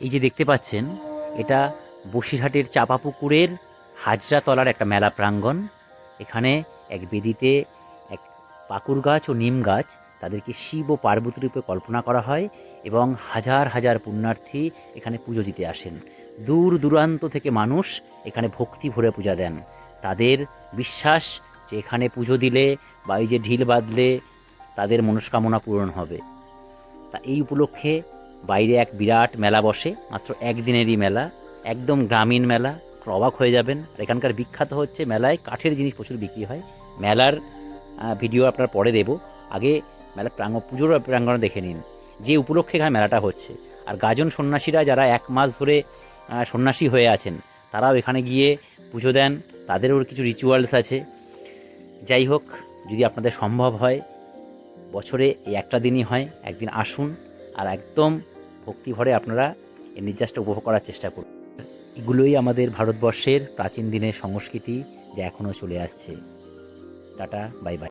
এই যে দেখতে পাচ্ছেন, এটা বসিরহাটের চাপাপুকুরের হাজরাতলার একটা মেলা প্রাঙ্গণ। এখানে এক বেদিতে এক পাকুর গাছ ও নিম গাছ, তাদেরকে শিব ও পার্বতী রূপে কল্পনা করা হয় এবং হাজার হাজার পুণ্যার্থী এখানে পুজো দিতে আসেন। দূর দূরান্ত থেকে মানুষ এখানে ভক্তি ভরে পূজা দেন। তাদের বিশ্বাস যে এখানে পুজো দিলে বা এই যে ঢিল বাঁধলে তাদের মনস্কামনা পূরণ হবে। তা এই উপলক্ষে বাইরে এক বিরাট মেলা বসে, মাত্র একদিনেরই মেলা, একদম গ্রামীণ মেলা। অবাক হয়ে যাবেন এখানকার বিখ্যাত হচ্ছে মেলায় কাঠের জিনিস প্রচুর বিক্রি হয়। মেলার ভিডিও আপনার পরে দেব। আগে মেলা প্রাঙ্গ, পুজোর প্রাঙ্গণ দেখে নিন, যে উপলক্ষে এখানে মেলাটা হচ্ছে। আর গাজন সন্ন্যাসীরা যারা এক মাস ধরে সন্ন্যাসী হয়ে আছেন, তারাও এখানে গিয়ে পুজো দেন। তাদেরও কিছু রিচুয়ালস আছে। যাই হোক, যদি আপনাদের সম্ভব হয়, বছরে এই একটা দিনই হয়, একদিন আসুন। আর একদম ভক্তিভরে আপনারা এই নির্যাসটা উপভোগ করার চেষ্টা করুন। এগুলোই আমাদের ভারতবর্ষের প্রাচীন দিনের সংস্কৃতি যা এখনও চলে আসছে। Tata, bye bye.